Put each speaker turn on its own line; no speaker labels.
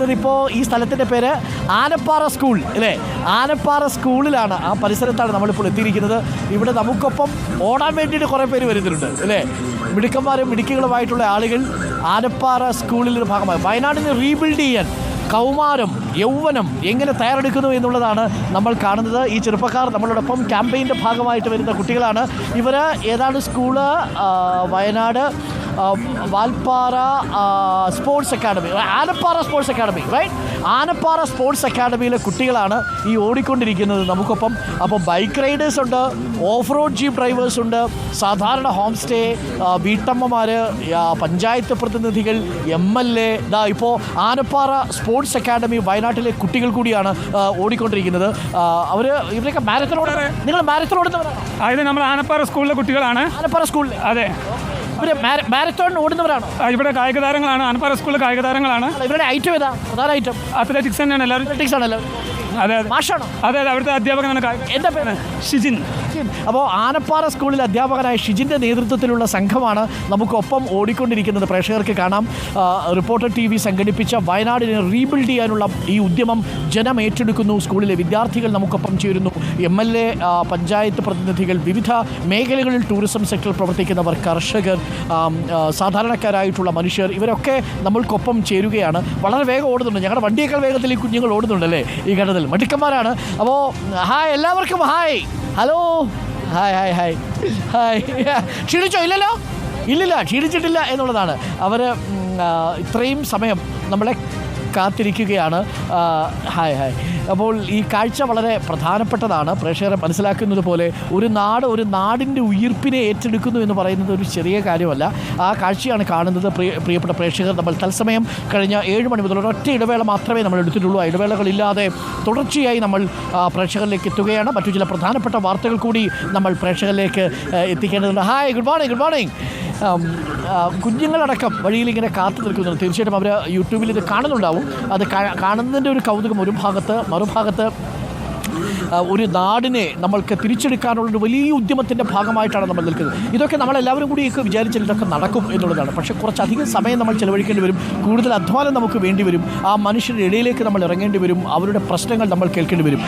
എത്തിയിരിക്കുന്നത് ഇപ്പോൾ ഈ സ്ഥലത്തിന്റെ പേര് ആനപ്പാറ സ്കൂൾ അല്ലേ? ആനപ്പാറ സ്കൂളിലാണ്. ആ പരിസരത്താണ് നമ്മളിപ്പോൾ എത്തിയിരിക്കുന്നത്. ഇവിടെ നമുക്കൊപ്പം ഓടാൻ വേണ്ടിയിട്ട് കുറേ പേര് വരുന്നുണ്ട് അല്ലേ? മിടുക്കന്മാരും മിടുക്കികളുമായിട്ടുള്ള ആളുകൾ ആനപ്പാറ സ്കൂളിൽ ഭാഗമായി. വയനാടിനെ റീബിൽഡ് ചെയ്യാൻ കൗമാരം യൗവനം എങ്ങനെ തയ്യാറെടുക്കുന്നു എന്നുള്ളതാണ് നമ്മൾ കാണുന്നത്. ഈ ചെറുപ്പക്കാർ നമ്മളോടൊപ്പം ക്യാമ്പയിന്റെ ഭാഗമായിട്ട് വരുന്ന കുട്ടികളാണ്. ഇവർ ഏതാണ് school? Wayanad Valparai sports academy Anappara sports academy right Anappara sports അക്കാഡമിയിലെ കുട്ടികളാണ് ഈ ഓടിക്കൊണ്ടിരിക്കുന്നത് നമുക്കൊപ്പം. അപ്പോൾ ബൈക്ക് റൈഡേഴ്സ് ഉണ്ട് ഓഫ് റോഡ് ജീപ്പ് ഡ്രൈവേഴ്സ് ഉണ്ട് സാധാരണ ഹോം സ്റ്റേ വീട്ടമ്മമാർ പഞ്ചായത്ത് പ്രതിനിധികൾ എം എൽ എ ഇതാ ഇപ്പോൾ ആനപ്പാറ സ്പോർട്സ് അക്കാഡമി വയനാട്ടിലെ കുട്ടികൾ കൂടിയാണ് ഓടിക്കൊണ്ടിരിക്കുന്നത്. അവർ ഇവരൊക്കെ മാരത്തൺ ഓടുന്ന നിങ്ങൾ മാരത്തൺ ഓടുന്നവരാണ്?
അതായത് നമ്മൾ ആനപ്പാറ സ്കൂളിലെ കുട്ടികളാണ്.
ആനപ്പാറ സ്കൂളിൽ
അതെ.
മാരത്തോൺ ഓടുന്നവരാണോ?
ഇവിടെ കായിക താരങ്ങളാണ് അനപ്പാറ സ്കൂളിലെ കായിക താരങ്ങളാണ്
ഇവരുടെ ഐറ്റം ഏതാ? പ്രധാന ഐറ്റം
അത്ലറ്റിക്സ് തന്നെയാണ് എല്ലാവരും.
അത്ലറ്റിക്സ് ആണല്ലോ.
അതെ അതെ.
മാഷാണോ?
അതെ അതെ അവിടുത്തെ അധ്യാപകനാണ്
എന്റെ പേര്?
ഷിജിൻ.
അപ്പോൾ ആനപ്പാറ സ്കൂളിൽ അധ്യാപകനായ ഷിജിന്റെ നേതൃത്വത്തിലുള്ള സംഘമാണ് നമുക്കൊപ്പം ഓടിക്കൊണ്ടിരിക്കുന്നത്. പ്രേക്ഷകർക്ക് കാണാം. റിപ്പോർട്ടർ ടി വി സംഘടിപ്പിച്ച വയനാടിനെ റീബിൽഡ് ചെയ്യാനുള്ള ഈ ഉദ്യമം ജനം ഏറ്റെടുക്കുന്നു. സ്കൂളിലെ വിദ്യാർത്ഥികൾ നമുക്കൊപ്പം ചേരുന്നു. എം എൽ എ പഞ്ചായത്ത് പ്രതിനിധികൾ വിവിധ മേഖലകളിൽ ടൂറിസം സെക്ടറിൽ പ്രവർത്തിക്കുന്നവർ കർഷകർ സാധാരണക്കാരായിട്ടുള്ള മനുഷ്യർ ഇവരൊക്കെ നമ്മൾക്കൊപ്പം ചേരുകയാണ്. വളരെ വേഗം ഓടുന്നുണ്ട്. ഞങ്ങളുടെ വണ്ടിയേക്കാൾ വേഗത്തിൽ ഈ കുഞ്ഞുങ്ങൾ ഓടുന്നുണ്ടല്ലേ ഈ ഘട്ടത്തിൽ മടിക്കന്മാരാണ്. അപ്പോൾ ഹായ് എല്ലാവർക്കും hi hello hi hi hi hi ക്ഷീണിച്ചോ? ഇല്ലല്ലോ? ഇല്ലില്ല ക്ഷീണിച്ചിട്ടില്ല എന്നുള്ളതാണ്. അവർ ഇത്രയും സമയം നമ്മളെ കാത്തിരിക്കുകയാണ്. Hi hi. അപ്പോൾ ഈ കാഴ്ച വളരെ പ്രധാനപ്പെട്ടതാണ്. പ്രേക്ഷകരെ മനസ്സിലാക്കുന്നത് പോലെ ഒരു നാട് ഒരു നാടിന്റെ ഉയർപ്പിനെ ഏറ്റെടുക്കുന്നു എന്ന് പറയുന്നത് ഒരു ചെറിയ കാര്യമല്ല. ആ കാഴ്ചയാണ് കാണുന്നത്. പ്രിയ പ്രിയപ്പെട്ട പ്രേക്ഷകർ നമ്മൾ തത്സമയം കഴിഞ്ഞ ഏഴ് മണി മുതൽ ഒരൊറ്റ ഇടവേള മാത്രമേ നമ്മൾ എടുത്തിട്ടുള്ളൂ. ആ ഇടവേളകളില്ലാതെ തുടർച്ചയായി നമ്മൾ പ്രേക്ഷകരിലേക്ക് എത്തുകയാണ്. മറ്റു ചില പ്രധാനപ്പെട്ട വാർത്തകൾ കൂടി നമ്മൾ പ്രേക്ഷകരിലേക്ക് എത്തിക്കേണ്ടതുണ്ട്. Hi good morning good morning. കുഞ്ഞുങ്ങളടക്കം വഴിയിൽ ഇങ്ങനെ കാത്തു നിൽക്കുന്നുണ്ട് തീർച്ചയായിട്ടും അവർ യൂട്യൂബിൽ ഇത് കാണുന്നുണ്ടാവും. അത് കാണുന്നതിന്റെ ഒരു കൗതുകം ഒരു ഭാഗത്ത് മറുഭാഗത്ത് ഒരു നാടിനെ നമ്മൾക്ക് തിരിച്ചെടുക്കാനുള്ള ഒരു വലിയ ഉദ്യമത്തിന്റെ ഭാഗമായിട്ടാണ് നമ്മൾ നിൽക്കുന്നത്. ഇതൊക്കെ നമ്മളെല്ലാവരും കൂടിയൊക്കെ വിചാരിച്ചാൽ ഇതൊക്കെ നടക്കും എന്നുള്ളതാണ്. പക്ഷേ കുറച്ചധികം സമയം നമ്മൾ ചിലവഴിക്കേണ്ടി വരും. കൂടുതൽ അധ്വാനം നമുക്ക് വേണ്ടി വരും. ആ മനുഷ്യരുടെ ഇടയിലേക്ക് നമ്മൾ ഇറങ്ങേണ്ടി വരും. അവരുടെ പ്രശ്നങ്ങൾ നമ്മൾ കേൾക്കേണ്ടി വരും.